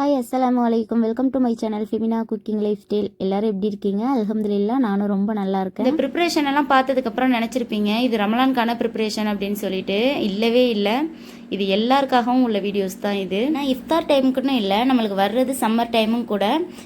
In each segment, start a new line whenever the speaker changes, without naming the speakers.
Hi அஸ்லாம் வலைக்கம் welcome to my channel Femina cooking lifestyle எல்லாரும் எப்படி இருக்கீங்க? அலமதுல்லா நானும் ரொம்ப நல்லா இருக்கேன்.
இந்த ப்ரிப்பரேஷன் எல்லாம் பார்த்ததுக்கப்புறம் நினச்சிருப்பீங்க இது ரமலான்கான ப்ரிப்பரேஷன் அப்படின்னு சொல்லிட்டு. இல்லவே இல்லை. இது எல்லாருக்காகவும் உள்ள வீடியோஸ் தான் இது. நான் இஃப்தார் டைமுக்குன்னு இல்லை நம்மளுக்கு வர்றது சம்மர் டைமும் கூட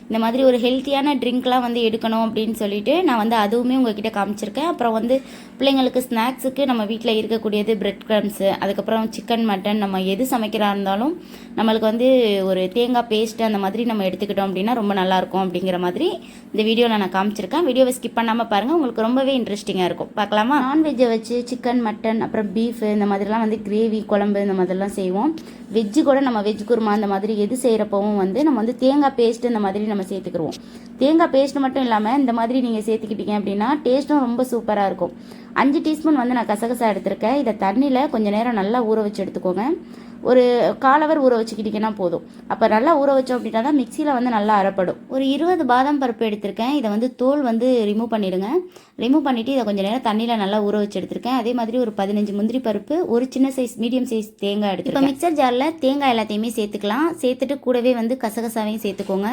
இந்த மாதிரி ஒரு ஹெல்த்தியான ட்ரிங்க்லாம் வந்து எடுக்கணும் அப்படின்னு சொல்லிட்டு நான் வந்து அதுவுமே உங்ககிட்ட காமிச்சிருக்கேன். அப்புறம் வந்து பிள்ளைங்களுக்கு ஸ்நாக்ஸுக்கு நம்ம வீட்டில் இருக்கக்கூடியது பிரெட் க்ரம்ஸு அதுக்கப்புறம் சிக்கன் மட்டன் நம்ம எது சமைக்கிறா இருந்தாலும் நம்மளுக்கு வந்து ஒரு தேங்காய் பேஸ்ட் அந்த மாதிரி நம்ம எடுத்துக்கிட்டோம் அப்படின்னா ரொம்ப நல்லாயிருக்கும் அப்படிங்கிற மாதிரி இந்த வீடியோவில் நான் காமிச்சிருக்கேன். வீடியோவை ஸ்கிப் பண்ணாமல் பாருங்கள் உங்களுக்கு ரொம்பவே இன்ட்ரெஸ்டிங்காக இருக்கும். பார்க்கலாமா? நான்வெஜ்ஜை வச்சு சிக்கன் மட்டன் அப்புறம் பீஃப் இந்த மாதிரிலாம் வந்து கிரேவி குழம்பு இந்த மாதிரிலாம் செய்வோம். வெஜ்ஜு கூட நம்ம வெஜ் குருமா அந்த மாதிரி எது செய்கிறப்பவும் வந்து நம்ம வந்து தேங்காய் பேஸ்ட் இந்த மாதிரி நம்ம சேர்த்துக்கிடுவோம் தேங்காய் பேஸ்ட் மட்டும் இல்லாமல் இந்த மாதிரி நீங்கள் சேர்த்துக்கிட்டீங்க அப்படின்னா டேஸ்ட்டும் ரொம்ப சூப்பராக இருக்கும். அஞ்சு டீஸ்பூன் வந்து நான் கசகசா எடுத்திருக்கேன். இதை தண்ணியில் கொஞ்சம் நேரம் நல்லா ஊற வச்சு எடுத்துக்கோங்க. ஒரு காலவர் ஊற வச்சுக்கிட்டிங்கன்னா போதும். அப்போ நல்லா ஊற வச்சோம் அப்படின்னா தான் மிக்சியில் வந்து நல்லா அரைப்படும். ஒரு இருபது பாதாம் பருப்பு எடுத்திருக்கேன். இதை வந்து தோல் வந்து ரிமூவ் பண்ணிடுங்க. ரிமூவ் பண்ணிவிட்டு இதை கொஞ்சம் நேரம் தண்ணியில் நல்லா ஊற வச்சு எடுத்திருக்கேன். அதே மாதிரி ஒரு பதினஞ்சு முந்திரி பருப்பு ஒரு சின்ன சைஸ் மீடியம் சைஸ் தேங்காய் எடுத்து இப்போ மிக்சர் ஜாரில் தேங்காய் எல்லாத்தையுமே சேர்த்துக்கலாம். சேர்த்துட்டு கூடவே வந்து கசகசாவையும் சேர்த்துக்கோங்க.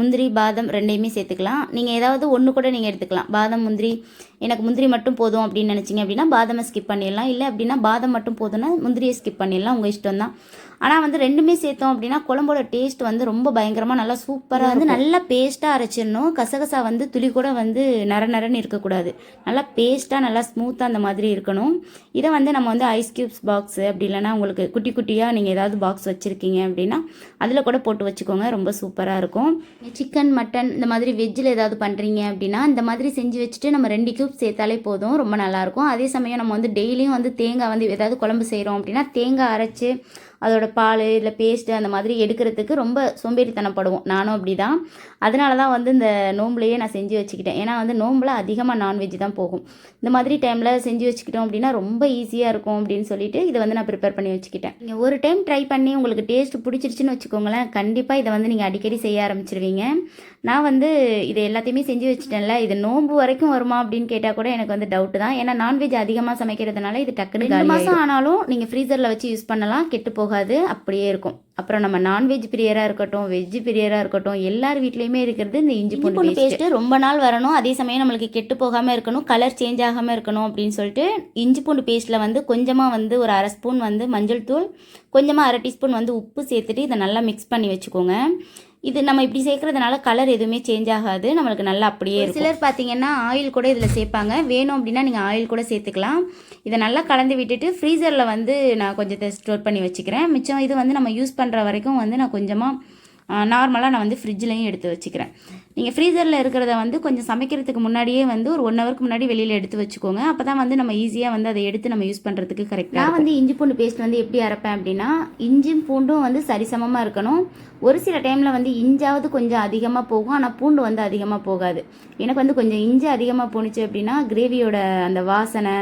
முந்திரி பாதம் ரெண்டையுமே சேர்த்துக்கலாம். நீங்கள் ஏதாவது ஒன்று கூட நீங்கள் எடுத்துக்கலாம். பாதம் முந்திரி எனக்கு முந்திரி மட்டும் போதும் அப்படின்னு நினச்சிங்க அப்படின்னா பாதாமை ஸ்கிப் பண்ணிடலாம். இல்லை அப்படின்னா பாதம் மட்டும் போதும்னா முந்திரியை ஸ்கிப் பண்ணிடலாம். உங்கள் இஷ்டம் தான் ஆனால் வந்து ரெண்டுமே சேர்த்தோம் அப்படின்னா குழம்போட டேஸ்ட் வந்து ரொம்ப பயங்கரமாக நல்லா சூப்பராக வந்து நல்லா பேஸ்ட்டாக அரைச்சிடணும். கசகசா வந்து துளி கூட வந்து நர நரன்னு இருக்கக்கூடாது. நல்லா பேஸ்ட்டாக நல்லா ஸ்மூத்தாக அந்த மாதிரி இருக்கணும். இதை வந்து நம்ம வந்து ஐஸ் க்யூப்ஸ் பாக்ஸு அப்படி இல்லைன்னா உங்களுக்கு குட்டி குட்டியாக நீங்கள் ஏதாவது பாக்ஸ் வச்சுருக்கீங்க அப்படின்னா அதில் கூட போட்டு வச்சுக்கோங்க. ரொம்ப சூப்பராக இருக்கும். சிக்கன் மட்டன் இந்த மாதிரி வெஜ்ஜில் ஏதாவது பண்ணுறீங்க அப்படின்னா இந்த மாதிரி செஞ்சு வச்சுட்டு நம்ம ரெண்டு கியூப் சேர்த்தாலே போதும். ரொம்ப நல்லாயிருக்கும் அதே சமயம் நம்ம வந்து டெய்லியும் வந்து தேங்காய் வந்து ஏதாவது குழம்பு செய்கிறோம் அப்படின்னா தேங்காய் அரைச்சி அதோட பால் இல்லை பேஸ்ட்டு அந்த மாதிரி எடுக்கிறதுக்கு ரொம்ப சோம்பேறித்தனப்படுவோம். நானும் அப்படி தான் அதனால தான் வந்து இந்த நோம்புலையே நான் செஞ்சு வச்சுக்கிட்டேன். ஏன்னா வந்து நோம்பில் அதிகமாக நான்வெஜ் தான் போகும். இந்த மாதிரி டைமில் செஞ்சு வச்சுக்கிட்டோம் அப்படின்னா ரொம்ப ஈஸியாக இருக்கும் அப்படின்னு சொல்லிட்டு இதை வந்து நான் ப்ரிப்பேர் பண்ணி வச்சுக்கிட்டேன். நீங்கள் ஒரு டைம் ட்ரை பண்ணி உங்களுக்கு டேஸ்ட் பிடிச்சிருச்சுன்னு வச்சுக்கோங்களேன். கண்டிப்பாக இதை வந்து நீங்கள் அடிக்கடி செய்ய ஆரம்பிச்சிருவீங்க. நான் வந்து இது எல்லாத்தையுமே செஞ்சு வச்சுட்டேன்ல இது நோன்பு வரைக்கும் வருமா அப்படின்னு கேட்டால் கூட எனக்கு வந்து டவுட் தான். ஏன்னா நான்வெஜ் அதிகமாக சமைக்கிறதுனால இது டக்குன்னு ரெண்டு மாதம் ஆனாலும் நீங்கள் ஃப்ரீசரில் வச்சு யூஸ் பண்ணலாம். கெட்டு போகாது. அப்படியே இருக்கும். அப்புறம் நம்ம நான்வெஜ் பிரியராக இருக்கட்டும் வெஜ் பிரியராக இருக்கட்டும் எல்லார் வீட்லேயுமே இருக்கிறது இந்த இஞ்சி பூண்டு பேஸ்ட்டு ரொம்ப நாள் வரணும். அதே சமயம் நம்மளுக்கு கெட்டு போகாமல் இருக்கணும் கலர் சேஞ்ச் ஆகாமல் இருக்கணும் அப்படின்னு சொல்லிட்டு இஞ்சி பூண்டு பேஸ்ட்டில் வந்து கொஞ்சமாக வந்து ஒரு அரை ஸ்பூன் வந்து மஞ்சள் தூள் கொஞ்சமாக அரை டீஸ்பூன் வந்து உப்பு சேர்த்துட்டு இதை நல்லா மிக்ஸ் பண்ணி வச்சுக்கோங்க. இது நம்ம இப்படி சேர்க்கறதுனால கலர் எதுவுமே சேஞ்ச் ஆகாது. நம்மளுக்கு நல்லா அப்படியே இருக்கும். சிலர் பார்த்தீங்கன்னா ஆயில் கூட இதில் சேர்ப்பாங்க. வேணும் அப்படின்னா நீங்கள் ஆயில் கூட சேர்த்துக்கலாம். இதை நல்லா கலந்து விட்டுட்டு ஃப்ரீசரில் வந்து நான் கொஞ்சத்தை ஸ்டோர் பண்ணி வச்சுக்கிறேன். மிச்சம் இது வந்து நம்ம யூஸ் பண்ணுற வரைக்கும் வந்து நான் கொஞ்சமாக நார்மலாக நான் வந்து ஃப்ரிட்ஜ்லையும் எடுத்து வச்சுக்கிறேன். நீங்கள் ஃப்ரீசரில் இருக்கிறத வந்து கொஞ்சம் சமைக்கிறதுக்கு முன்னாடியே வந்து ஒரு ஒன் ஹவருக்கு முன்னாடி வெளியில் எடுத்து வச்சுக்கோங்க. அப்போ தான் வந்து நம்ம ஈஸியாக வந்து அதை எடுத்து நம்ம யூஸ் பண்ணுறதுக்கு கரெக்டாக நான் வந்து இஞ்சி பூண்டு பேஸ்ட் வந்து எப்படி அரைப்பேன் அப்படின்னா இஞ்சியும் பூண்டும் வந்து சரிசமமாக இருக்கணும். ஒரு சில டைமில் வந்து இஞ்சாவது கொஞ்சம் அதிகமாக போகும் ஆனால் பூண்டு வந்து அதிகமாக போகாது. எனக்கு வந்து கொஞ்சம் இஞ்சி அதிகமாக போணுச்சு அப்படின்னா கிரேவியோட அந்த வாசனை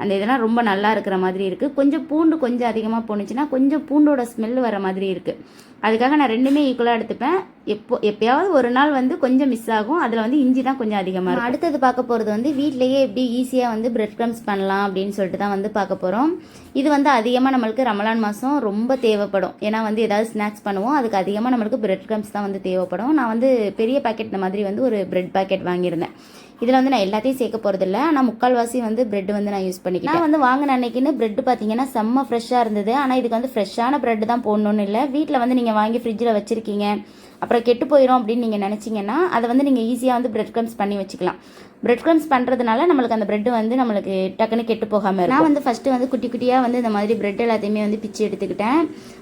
அந்த இதெல்லாம் ரொம்ப நல்லா இருக்கிற மாதிரி இருக்குது கொஞ்சம் பூண்டு கொஞ்சம் அதிகமாக போணுச்சுன்னா கொஞ்சம் பூண்டோட ஸ்மெல் வர மாதிரி இருக்குது அதுக்காக நான் ரெண்டுமே ஈக்குவலாக எடுத்துப்பேன். எப்போ எப்பயாவது ஒரு நாள் வந்து கொஞ்சம் மிஸ் ஆகும். அதில் வந்து இஞ்சி தான் கொஞ்சம் அதிகமாக இருக்கும். அடுத்தது பார்க்க போகிறது வந்து வீட்லேயே எப்படி ஈஸியாக வந்து பிரெட் க்ரம்ஸ் பண்ணலாம் அப்படின்னு சொல்லிட்டு தான் வந்து பார்க்க போகிறோம் இது வந்து அதிகமாக நம்மளுக்கு ரமலான் மாதம் ரொம்ப தேவைப்படும். ஏன்னா வந்து ஏதாவது ஸ்நாக்ஸ் பண்ணுவோம். அதுக்கு அதிகமாக நம்மளுக்கு பிரெட் க்ரம்ஸ் தான் வந்து தேவைப்படும். நான் வந்து பெரிய பாக்கெட் இந்த மாதிரி வந்து ஒரு பிரெட் பாக்கெட் வாங்கியிருந்தேன். இதில் வந்து நான் எல்லாத்தையும் சேர்க்க போகிறதில்ல ஆனால் முக்கால்வாசி வந்து பிரெட் வந்து நான் யூஸ் பண்ணிக்கிட்டேன். நான் வந்து வாங்கின அன்னைக்குன்னு பிரெட் பார்த்தீங்கன்னா செம்ம ஃப்ரெஷ்ஷாக இருந்தது. ஆனால் இதுக்கு வந்து ஃப்ரெஷ்ஷான பிரெட் தான் போடணும்னு இல்லை. வீட்டில் வந்து நீங்கள் வாங்கி ஃப்ரிட்ஜில் வச்சுருக்கீங்க. அப்புறம் கெட்டு போயிடும் அப்படின்னு நீங்கள் நினச்சிங்கன்னா அதை வந்து நீங்கள் ஈஸியாக வந்து பிரெட் க்ரம்ஸ் பண்ணி வச்சுக்கலாம். பிரெட் க்ரம்ஸ் பண்ணுறதுனால நம்மளுக்கு அந்த பிரெட் வந்து நம்மளுக்கு டக்குன்னு கெட்டு போகாமல் நான் வந்து ஃபஸ்ட்டு வந்து குட்டி குட்டியாக வந்து இந்த மாதிரி பிரெட் எல்லாத்தையுமே வந்து பிச்சு எடுத்துக்கிட்டேன்.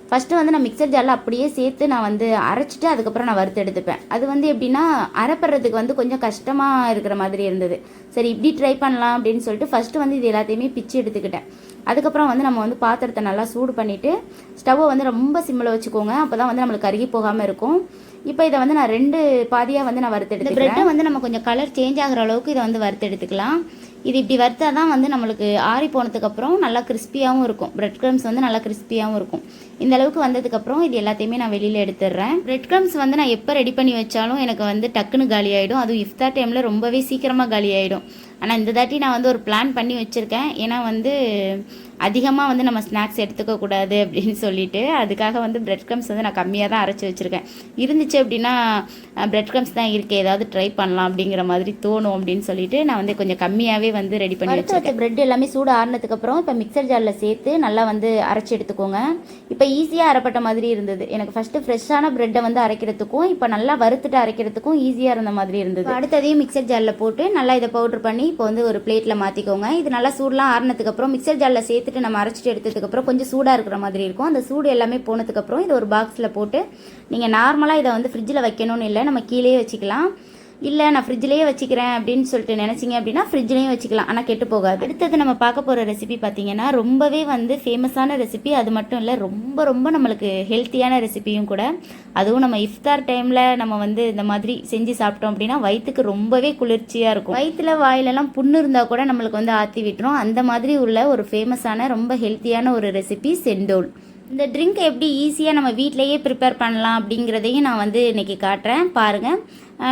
ஃபஸ்ட்டு வந்து நான் மிக்சர் ஜாரில் அப்படியே சேர்த்து நான் வந்து அரைச்சிட்டு அதுக்கப்புறம் நான் வறுத்து எடுத்துப்பேன். அது வந்து எப்படின்னா அரைப்படுறதுக்கு வந்து கொஞ்சம் கஷ்டமாக இருக்கிற மாதிரி இருந்தது. சரி இப்படி ட்ரை பண்ணலாம் அப்படின்னு சொல்லிட்டு ஃபஸ்ட்டு வந்து இது எல்லாத்தையுமே பிச்சு எடுத்துக்கிட்டேன். அதுக்கப்புறம் வந்து நம்ம வந்து பாத்திரத்தை நல்லா சூடு பண்ணிவிட்டு ஸ்டவ்வை வந்து ரொம்ப சிம்மில் வச்சுக்கோங்க. அப்போ தான் வந்து நம்மளுக்கு கருகி போகாமல் இருக்கும். இப்போ இதை வந்து நான் ரெண்டு பாதியாக வந்து நான் வறுத்து எடுத்து பிரெட்டை வந்து நம்ம கொஞ்சம் கலர் சேஞ்ச் ஆகிற அளவுக்கு இதை வந்து வறுத்து எடுத்துக்கலாம். இது இப்படி வறுத்தா தான் வந்து நம்மளுக்கு ஆறி போனதுக்கப்புறம் நல்லா கிறிஸ்பியாகவும் இருக்கும். பிரெட் க்ரம்ஸ் வந்து நல்லா கிறிஸ்பியாகவும் இருக்கும். இந்த அளவுக்கு வந்ததுக்கப்புறம் இது எல்லாத்தையுமே நான் வெளியில் எடுத்துடுறேன். பிரெட் க்ரம்ஸ் வந்து நான் எப்போ ரெடி பண்ணி வச்சாலும் எனக்கு வந்து டக்குன்னு காலி ஆகிடும் அதுவும் இஃப்தார் டைமில் ரொம்பவே சீக்கிரமாக காலி ஆகிடும் ஆனால் இந்த தாட்டி நான் வந்து ஒரு பிளான் பண்ணி வச்சுருக்கேன். ஏன்னா வந்து அதிகமாக வந்து நம்ம ஸ்நாக்ஸ் எடுத்துக்கக்கூடாது அப்படின்னு சொல்லிட்டு அதுக்காக வந்து பிரெட் க்ரம்ஸ் வந்து நான் கம்மியாக தான் அரைச்சி வச்சுருக்கேன். இருந்துச்சு அப்படின்னா பிரெட் க்ரம்ஸ் தான் இருக்குது ஏதாவது ட்ரை பண்ணலாம் அப்படிங்கிற மாதிரி தோணும் அப்படின்னு சொல்லிட்டு நான் வந்து கொஞ்சம் கம்மியாகவே வந்து ரெடி பண்ணி வச்சுருக்கேன். பிரெட் எல்லாமே சூடு ஆறுனதுக்கப்புறம் இப்போ மிக்சர் ஜாரில் சேர்த்து நல்லா வந்து அரைச்சி எடுத்துக்கோங்க. இப்போ ஈஸியாக அரைப்பட்ட மாதிரி இருந்தது. எனக்கு ஃபஸ்ட்டு ஃப்ரெஷ்ஷான ப்ரெட்டை வந்து அரைக்கிறதுக்கும் இப்போ நல்லா வறுத்துட்டு அரைக்கிறதுக்கும் ஈஸியாக இருந்த மாதிரி இருந்தது. அடுத்ததையும் மிக்சர் ஜாரில் போட்டு நல்லா இதை பவுடர் பண்ணி இப்போ வந்து ஒரு பிளேட்டில் மாற்றிக்கோங்க இது நல்லா சூடெலாம் ஆறுனதுக்கப்புறம் மிக்சர் ஜாரில் எடுத்துகிட்டு நம்ம அரைச்சிட்டு எடுத்ததுக்கப்புறம் கொஞ்சம் சூடாக இருக்கிற மாதிரி இருக்கும். அந்த சூடு எல்லாமே போனதுக்கப்புறம் இதை ஒரு பாக்ஸில் போட்டு நீங்கள் நார்மலாக இதை வந்து ஃப்ரிட்ஜில் வைக்கணும்னு இல்லை நம்ம கீழே வச்சுக்கலாம். இல்லை நான் ஃப்ரிட்ஜ்லேயே வச்சுக்கிறேன் அப்படின்னு சொல்லிட்டு நினச்சிங்க அப்படின்னா ஃப்ரிட்ஜ்லேயும் வச்சுக்கலாம். ஆனால் கெட்டு போகாது. அடுத்தது நம்ம பார்க்க போகிற ரெசிபி பார்த்தீங்கன்னா ரொம்பவே வந்து ஃபேமஸான ரெசிபி அது மட்டும் இல்லை ரொம்ப ரொம்ப நம்மளுக்கு ஹெல்த்தியான ரெசிபியும் கூட. அதுவும் நம்ம இஃப்தார் டைமில் நம்ம வந்து இந்த மாதிரி செஞ்சு சாப்பிட்டோம் அப்படின்னா வயிற்றுக்கு ரொம்பவே குளிர்ச்சியாக இருக்கும். வயிற்றில் வாயிலெல்லாம் புண்ணு இருந்தால் கூட நம்மளுக்கு வந்து ஆற்றி விட்டுரும். அந்த மாதிரி உள்ள ஒரு ஃபேமஸான ரொம்ப ஹெல்த்தியான ஒரு ரெசிபி செந்தோல். இந்த ட்ரிங்க் எப்படி ஈஸியாக நம்ம வீட்டிலேயே ப்ரிப்பேர் பண்ணலாம் அப்படிங்கிறதையும் நான் வந்து இன்றைக்கி காட்டுறேன். பாருங்கள்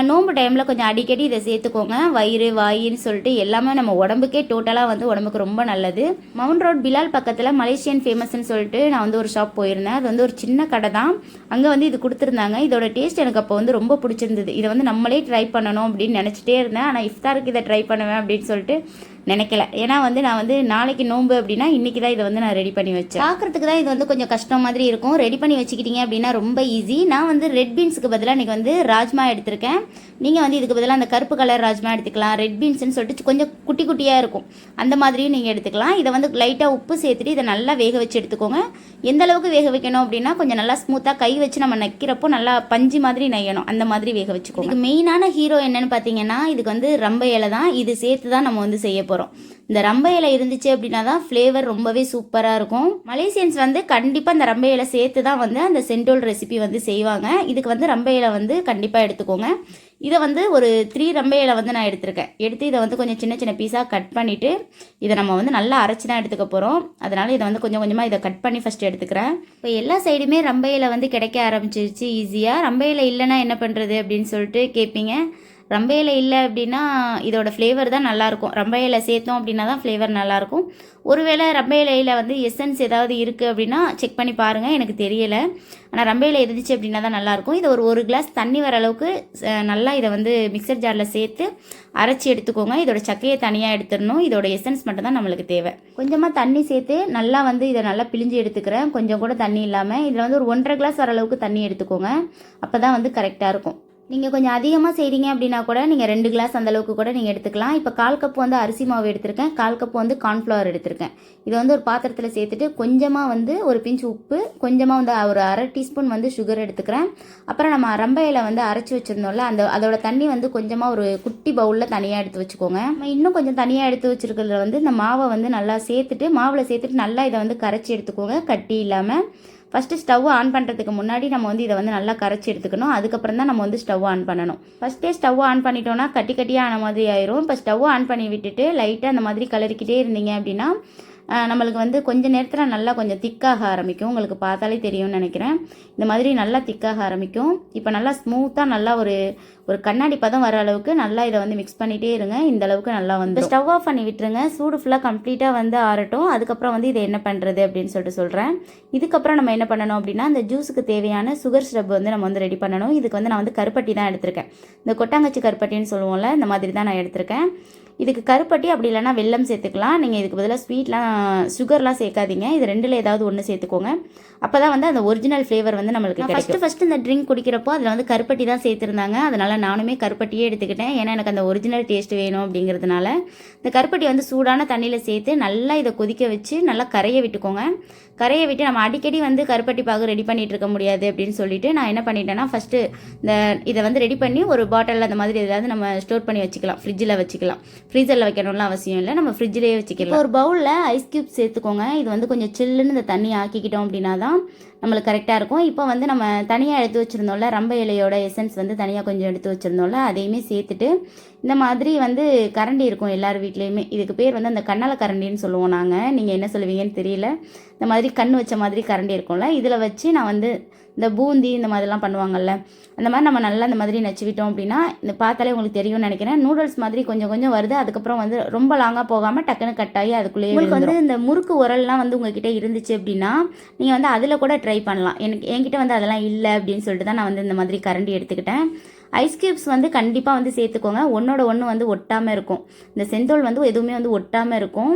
நோம்பு டைமில் கொஞ்சம் அடிக்கடி இதை சேர்த்துக்கோங்க. வயிறு வாயின்னு சொல்லிட்டு எல்லாமே நம்ம உடம்புக்கே டோட்டலாக வந்து உடம்புக்கு ரொம்ப நல்லது. மவுண்ட் ரோட் பிலால் பக்கத்தில் மலேசியன் ஃபேமஸ்ன்னு சொல்லிட்டு நான் வந்து ஒரு ஷாப் போயிருந்தேன். அது வந்து ஒரு சின்ன கடை தான். அங்கே வந்து இது கொடுத்துருந்தாங்க. இதோட டேஸ்ட் எனக்கு அப்போ வந்து ரொம்ப பிடிச்சிருந்தது. இதை வந்து நம்மளே ட்ரை பண்ணணும் அப்படின்னு நினச்சிட்டே இருந்தேன். ஆனால் இஃப்தாருக்கு இதை ட்ரை பண்ணுவேன் அப்படின்னு சொல்லிட்டு நினைக்கல. ஏன்னா வந்து நான் வந்து நாளைக்கு நோன்பு அப்படின்னா இன்னைக்கு தான் இதை வந்து நான் ரெடி பண்ணி வச்சேன். பார்க்கறதுக்கு தான் இது வந்து கொஞ்சம் கஷ்டம் மாதிரி இருக்கும். ரெடி பண்ணி வச்சுக்கிட்டீங்க அப்படின்னா ரொம்ப ஈஸி நான் வந்து ரெட் பீன்ஸுக்கு பதிலாக இன்னைக்கு வந்து ராஜ்மா எடுத்திருக்கேன். நீங்கள் வந்து இதுக்கு பதிலாக அந்த கருப்பு கலர் ராஜ்மா எடுத்துக்கலாம். ரெட் பீன்ஸ்னு சொல்லிட்டு கொஞ்சம் குட்டி குட்டியாக இருக்கும். அந்த மாதிரியும் நீங்கள் எடுத்துக்கலாம். இதை வந்து லைட்டாக உப்பு சேர்த்துட்டு இதை நல்லா வேக வச்சு எடுத்துக்கோங்க. எந்த அளவுக்கு வேக வைக்கணும் அப்படின்னா கொஞ்சம் நல்லா ஸ்மூத்தாக கை வச்சு நம்ம நக்கிறப்போ நல்லா பஞ்சு மாதிரி நெய்யணும் அந்த மாதிரி வேக வச்சுக்கோங்க. இதுக்கு மெயினான ஹீரோ என்னன்னு பார்த்தீங்கன்னா இதுக்கு வந்து ரம்ப இலை தான். இது சேர்த்து தான் நம்ம வந்து செய்ய போகிறோம் இந்த ரம்ப இலை இருந்துச்சு அப்படின்னா தான் ஃப்ளேவர் ரொம்பவே சூப்பராக இருக்கும். மலேசியன்ஸ் வந்து கண்டிப்பாக அந்த ரம்ப இலை சேர்த்து தான் வந்து அந்த சென்டோல் ரெசிபி வந்து செய்வாங்க. இதுக்கு வந்து ரம்ப இலை வந்து கண்டிப்பாக எடுத்துக்கோங்க. இதை வந்து ஒரு த்ரீ ரம்ப இலை வந்து நான் எடுத்திருக்கேன். எடுத்து இதை வந்து கொஞ்சம் சின்ன சின்ன பீஸாக கட் பண்ணிவிட்டு இதை நம்ம வந்து நல்லா அரைச்சி தான் எடுத்துக்க போகிறோம் அதனால் இதை வந்து கொஞ்சம் கொஞ்சமாக இதை கட் பண்ணி ஃபஸ்ட்டு எடுத்துக்கிறேன். இப்போ எல்லா சைடுமே ரம்ப இலை வந்து கிடைக்க ஆரம்பிச்சிருச்சு ஈஸியாக ரம்ப இலை இல்லைன்னா என்ன பண்ணுறது அப்படின்னு சொல்லிட்டு கேட்பீங்க ரொம்ப இலை இல்லை அப்படின்னா இதோட ஃப்ளேவர் தான் நல்லாயிருக்கும். ரொம்ப இலை சேர்த்தோம் அப்படின்னா தான் ஃப்ளேவர் நல்லாயிருக்கும். ஒருவேளை ரொம்ப இலையில் வந்து எசன்ஸ் ஏதாவது இருக்குது அப்படின்னா செக் பண்ணி பாருங்கள் எனக்கு தெரியலை. ஆனால் ரொம்ப இலை இருந்துச்சு அப்படின்னா தான் நல்லாயிருக்கும். இதை ஒரு ஒரு கிளாஸ் தண்ணி வர அளவுக்கு நல்லா இதை வந்து மிக்சர் ஜாரில் சேர்த்து அரைச்சி எடுத்துக்கோங்க. இதோட சக்கையை தனியாக எடுத்துடணும். இதோட எசன்ஸ் மட்டும் தான் நம்மளுக்கு தேவை. கொஞ்சமாக தண்ணி சேர்த்து நல்லா வந்து இதை நல்லா பிழிஞ்சு எடுத்துக்கிறேன். கொஞ்சம் கூட தண்ணி இல்லாமல் இதில் வந்து ஒரு ஒன்றரை கிளாஸ் வர அளவுக்கு தண்ணி எடுத்துக்கோங்க. அப்போ தான் வந்து கரெக்டாக இருக்கும். நீங்கள் கொஞ்சம் அதிகமாக செய்கிறீங்க அப்படின்னா கூட நீங்கள் ரெண்டு கிளாஸ் அந்த அளவுக்கு கூட நீங்கள் எடுத்துக்கலாம். இப்போ கால் கப் வந்து அரிசி மாவு எடுத்திருக்கேன். கால் கப் வந்து கார்ன்ஃப்ளவர் எடுத்திருக்கேன். இதை வந்து ஒரு பாத்திரத்தில் சேர்த்துட்டு கொஞ்சமாக வந்து ஒரு பிஞ்ச் உப்பு கொஞ்சமாக வந்து ஒரு அரை டீஸ்பூன் வந்து சுகர் எடுத்துக்கிறேன். அப்புறம் நம்ம ரம்பையில் வந்து அரைச்சி வச்சுருந்தோம்ல அந்த அதோட தண்ணி வந்து கொஞ்சமாக ஒரு குட்டி பவுலில் தனியாக எடுத்து வச்சுக்கோங்க. நம்ம இன்னும் கொஞ்சம் தனியாக எடுத்து வச்சுருக்கிறதுல வந்து இந்த மாவை வந்து நல்லா சேர்த்துட்டு மாவில் சேர்த்துட்டு நல்லா இதை வந்து கரைச்சி எடுத்துக்கோங்க. கட்டி இல்லாமல் ஃபஸ்ட்டு ஸ்டவ் ஆன் பண்ணுறதுக்கு முன்னாடி நம்ம வந்து இதை வந்து நல்லா கரைச்சி எடுத்துக்கணும். அதுக்கப்புறம் தான் நம்ம வந்து ஸ்டவ் ஆன் பண்ணணும். ஃபஸ்ட்டே ஸ்டவ் ஆன் பண்ணிட்டோம்னா கட்டி கட்டியாக ஆன மாதிரி ஆயிரும். இப்போ ஸ்டவ் ஆன் பண்ணி விட்டுட்டு லைட்டாக அந்த மாதிரி கலரிக்கிட்டே இருந்தீங்க அப்படின்னா நம்மளுக்கு வந்து கொஞ்ச நேரத்தில் நல்லா கொஞ்சம் திக்காக ஆரம்பிக்கும். உங்களுக்கு பார்த்தாலே தெரியும்னு நினைக்கிறேன். இந்த மாதிரி நல்லா திக்காக ஆரம்பிக்கும். இப்போ நல்லா ஸ்மூத்தாக நல்லா ஒரு ஒரு கண்ணாடி பதம் வர அளவுக்கு நல்லா இதை வந்து மிக்ஸ் பண்ணிகிட்டே இருங்க. இந்த அளவுக்கு நல்லா வந்து ஸ்டவ் ஆஃப் பண்ணி விட்டுருங்க. சூடு ஃபுல்லாக கம்ப்ளீட்டாக வந்து ஆறட்டும். அதுக்கப்புறம் வந்து இதை என்ன பண்ணுறது அப்படின்னு சொல்லிட்டு சொல்கிறேன் இதுக்கப்புறம் நம்ம என்ன பண்ணணும் அப்படின்னா அந்த ஜூஸுக்கு தேவையான சுகர் ஸ்ரப் வந்து நம்ம வந்து ரெடி பண்ணணும். இதுக்கு வந்து நான் வந்து கருப்பட்டி தான் எடுத்திருக்கேன். இந்த கொட்டாங்கச்சி கருப்பட்டின்னு சொல்லுவோம்ல இந்த மாதிரி தான் நான் எடுத்திருக்கேன். இதுக்கு கருப்பட்டி அப்படி இல்லைன்னா வெல்லம் சேர்த்துக்கலாம். நீங்கள் இதுக்கு பதிலாக ஸ்வீட்லாம் சுகர்லாம் சேர்க்காதீங்க. இது ரெண்டில் ஏதாவது ஒன்று சேர்த்துக்கோங்க. அப்போ தான் வந்து அந்த ஒரிஜினல் ஃப்ளேவர் வந்து நம்மளுக்கு ஃபஸ்ட்டு ஃபஸ்ட்டு இந்த ட்ரிங்க் குடிக்கிறப்போ அதில் வந்து கருப்பட்டி தான் சேர்த்துருந்தாங்க. அதனால் நானுமே கருப்பட்டியே எடுத்துக்கிட்டேன். ஏன்னா எனக்கு அந்த ஒரிஜினல் டேஸ்ட் வேணும் அப்படிங்கிறதுனால. இந்த கருப்பட்டி வந்து சூடான தண்ணியில் சேர்த்து நல்லா இதை கொதிக்க வச்சு நல்லா கரைய விட்டுக்கோங்க. கரைய விட்டு நம்ம அடிக்கடி வந்து கருப்பட்டி பாகு ரெடி பண்ணிட்டு இருக்க முடியாது அப்படின்னு சொல்லிட்டு நான் என்ன பண்ணிட்டேன்னா ஃபஸ்ட்டு இந்த இதை வந்து ரெடி பண்ணி ஒரு பாட்டிலில் அந்த மாதிரி எதாவது நம்ம ஸ்டோர் பண்ணி வச்சுக்கலாம். ஃப்ரிட்ஜில் வச்சுக்கலாம். ஃப்ரீசரில் வைக்கணும்லாம் அவசியம் இல்லை. நம்ம ஃப்ரிட்ஜிலேயே வச்சுக்கலாம். ஒரு பவுலில் ஐஸ் கியூப் சேர்த்துக்கோங்க. இது வந்து கொஞ்சம் சில்லுன்னு இந்த தண்ணி ஆக்கிக்கிட்டோம் அப்படின்னா தான் நம்மளுக்கு கரெக்டாக இருக்கும். இப்போ வந்து நம்ம தனியாக எடுத்து வச்சுருந்தோம்ல ரம்ப இலையோட எசன்ஸ் வந்து தனியாக கொஞ்சம் எடுத்து வச்சுருந்தோம்ல அதையுமே சேர்த்துட்டு இந்த மாதிரி வந்து கரண்டி இருக்கும் எல்லார் வீட்லேயுமே. இதுக்கு பேர் வந்து அந்த கண்ணால கரண்டின்னு சொல்லுவோம் நாங்கள் நீங்கள் என்ன சொல்லுவீங்கன்னு தெரியல. இந்த மாதிரி கண் வச்ச மாதிரி கரண்டி இருக்கும்ல. இதில் வச்சு நான் வந்து இந்த பூந்தி இந்த மாதிரிலாம் பண்ணுவாங்கல்ல. அந்த மாதிரி நம்ம நல்லா இந்த மாதிரி நச்சுவிட்டோம் அப்படின்னா இந்த பார்த்தாலே உங்களுக்கு தெரியும்னு நினைக்கிறேன். நூடுல்ஸ் மாதிரி கொஞ்சம் கொஞ்சம் வருது. அதுக்கப்புறம் வந்து ரொம்ப லாங்காக போகாமல் டக்குன்னு கட் ஆகி அதுக்குள்ளேயே உங்களுக்கு வந்து இந்த முறுக்கு உரல்லாம் வந்து உங்ககிட்ட இருந்துச்சு அப்படின்னா நீங்கள் வந்து அதில் கூட ட்ரை பண்ணலாம். எனக்கு என்கிட்ட வந்து அதெல்லாம் இல்லை அப்படின்னு சொல்லிட்டு தான் நான் வந்து இந்த மாதிரி கரண்டி எடுத்துக்கிட்டேன். ஐஸ் கியூப்ஸ் வந்து கண்டிப்பாக வந்து சேர்த்துக்கோங்க. ஒன்றோட ஒன்று வந்து ஒட்டாமல் இருக்கும். இந்த செந்தோல் வந்து எதுவுமே வந்து ஒட்டாமல் இருக்கும்.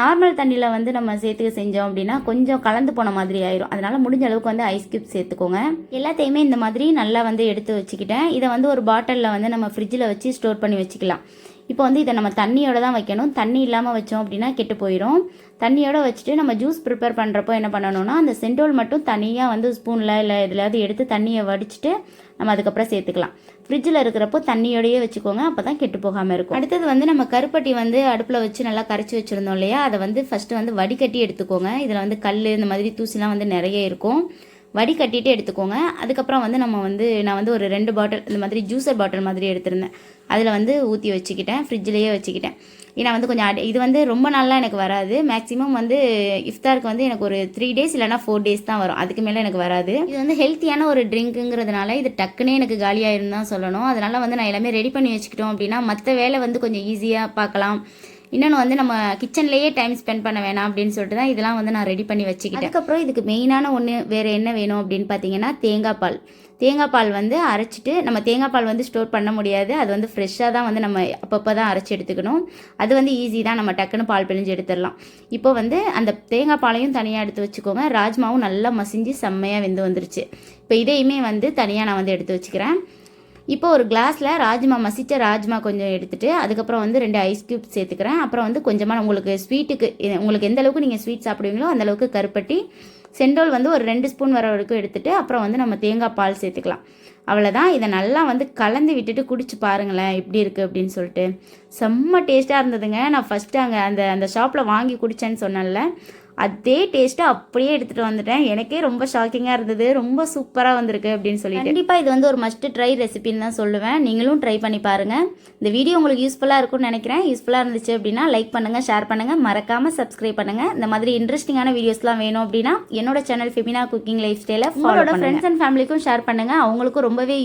நார்மல் தண்ணியில் வந்து நம்ம சேர்த்துக்க செஞ்சோம் அப்படின்னா கொஞ்சம் கலந்து போன மாதிரி ஆயிரும். அதனால முடிஞ்ச அளவுக்கு வந்து ஐஸ் கியூப் சேர்த்துக்கோங்க. எல்லாத்தையுமே இந்த மாதிரி நல்லா வந்து எடுத்து வச்சுக்கிட்டேன். இதை வந்து ஒரு பாட்டிலில் வந்து நம்ம ஃப்ரிட்ஜில் வச்சு ஸ்டோர் பண்ணி வச்சுக்கலாம். இப்போ வந்து இதை நம்ம தண்ணியோட தான் வைக்கணும். தண்ணி இல்லாமல் வச்சோம் அப்படின்னா கெட்டு போயிடும் தண்ணியோட வச்சுட்டு நம்ம ஜூஸ் ப்ரிப்பேர் பண்ணுறப்போ என்ன பண்ணணும்னா அந்த சென்டோல் மட்டும் தனியாக வந்து ஸ்பூனில் இல்லை எதுலையாவது எடுத்து தண்ணியை வடிச்சிட்டு நம்ம அதுக்கப்புறம் சேர்த்துக்கலாம். ஃப்ரிட்ஜில் இருக்கிறப்போ தண்ணியோடையே வச்சுக்கோங்க அப்போ தான் கெட்டு போகாமல் இருக்கும். அடுத்தது வந்து நம்ம கருப்பட்டி வந்து அடுப்பில் வச்சு நல்லா கரைச்சி வச்சுருந்தோம் இல்லையா அதை வந்து ஃபஸ்ட்டு வந்து வடிகட்டி எடுத்துக்கோங்க. இதில் வந்து கல் இந்த மாதிரி தூசிலாம் வந்து நிறைய இருக்கும். வடிகட்டிட்டு எடுத்துக்கோங்க. அதுக்கப்புறம் வந்து நம்ம வந்து நான் வந்து ஒரு ரெண்டு பாட்டில் இந்த மாதிரி ஜூஸர் பாட்டில் மாதிரி எடுத்திருந்தேன். அதில் வந்து ஊற்றி வச்சுக்கிட்டேன் ஃப்ரிட்ஜ்லேயே வச்சுக்கிட்டேன். ஏன்னா வந்து கொஞ்சம் அடி இது வந்து ரொம்ப நாளாக எனக்கு வராது. மேக்ஸிமம் வந்து இஃப்தாருக்கு வந்து எனக்கு ஒரு த்ரீ டேஸ் இல்லைனா ஃபோர் டேஸ் தான் வரும். அதுக்கு மேலே எனக்கு வராது. இது வந்து ஹெல்த்தியான ஒரு ட்ரிங்க்குங்கிறதுனால இது டக்குனே எனக்கு காலியாயிருந்தான் சொல்லணும். அதனால் வந்து நான் எல்லாமே ரெடி பண்ணி வச்சுக்கிட்டோம் அப்படின்னா மற்ற வேலை வந்து கொஞ்சம் ஈஸியாக பார்க்கலாம். இன்னொன்று வந்து நம்ம கிச்சன்லேயே டைம் ஸ்பெண்ட் பண்ண வேணாம் அப்படின்னு சொல்லிட்டு தான் இதெல்லாம் வந்து நான் ரெடி பண்ணி வச்சுக்கிட்டேன். அதுக்கப்புறம் இதுக்கு மெயினான ஒன்று வேறு என்ன வேணும் அப்படின்னு பார்த்தீங்கன்னா தேங்காய் பால். தேங்காய் பால் வந்து அரைச்சிட்டு நம்ம தேங்காய் பால் வந்து ஸ்டோர் பண்ண முடியாது. அது வந்து ஃப்ரெஷ்ஷாக தான் வந்து நம்ம அப்பப்போ தான் அரைச்சி எடுத்துக்கணும். அது வந்து ஈஸி தான். நம்ம டக்குன்னு பால் பிழிஞ்சு எடுத்துடலாம். இப்போ வந்து அந்த தேங்காய் பாலையும் தனியாக எடுத்து வச்சுக்கோங்க. ராஜ்மாவும் நல்லா மசிஞ்சு செம்மையாக வெந்து வந்துருச்சு. இப்போ இதையுமே வந்து தனியாக நான் வந்து எடுத்து வச்சுக்கிறேன். இப்போ ஒரு கிளாஸில் ராஜ்மா மசித்த ராஜ்மா கொஞ்சம் எடுத்துகிட்டு அதுக்கப்புறம் வந்து ரெண்டு ஐஸ் கியூப் சேர்த்துக்கிறேன். அப்புறம் வந்து கொஞ்சமாக உங்களுக்கு ஸ்வீட்டுக்கு உங்களுக்கு எந்த அளவுக்கு நீங்கள் ஸ்வீட் சாப்பிடுவீங்களோ அந்த அளவுக்கு கருப்பட்டி செண்டோல் வந்து ஒரு ரெண்டு ஸ்பூன் வர வரைக்கும் எடுத்துகிட்டு அப்புறம் வந்து நம்ம தேங்காய் பால் சேர்த்துக்கலாம். அவ்வளோதான் இதை நல்லா வந்து கலந்து விட்டுட்டு குடிச்சு பாருங்களேன் எப்படி இருக்குது அப்படின்னு சொல்லிட்டு. செம்ம டேஸ்ட்டாக இருந்ததுங்க. நான் ஃபஸ்ட்டு அங்கே அந்த அந்த ஷாப்பில் வாங்கி குடித்தேன்னு சொன்னேன்ல. அதே டேஸ்ட்டை அப்படியே எடுத்துகிட்டு வந்துட்டேன். எனக்கே ரொம்ப ஷாக்கிங்காக இருந்தது. ரொம்ப சூப்பராக வந்திருக்கு அப்படின்னு சொல்லிட்டு. கண்டிப்பாக இது வந்து ஒரு மஸ்ட் ட்ரை ரெசிபின்னு தான் சொல்லுவேன். நீங்களும் ட்ரை பண்ணி பாருங்கள் இந்த வீடியோ உங்களுக்கு யூஸ்ஃபுல்லாக இருக்கும்னு நினைக்கிறேன். யூஸ்ஃபுல்லாக இருந்துச்சு அப்படின்னா லைக் பண்ணுங்கள் ஷேர் பண்ணுங்கள் மறக்காமல் சப்ஸ்கிரைப் பண்ணுங்கள் இந்த மாதிரி இன்ட்ரெஸ்டிங்கான வீடியோஸ்லாம் வேணும் அப்படின்னா என்னோட சேனல் ஃபெமினா குக்கிங் லைஃப் ஸ்டைலை ஃபாலோ ஃப்ரெண்ட்ஸ் அண்ட் ஃபேமிலிக்கும் ஷேர் பண்ணுங்கள் அவங்களுக்கும் ரொம்பவே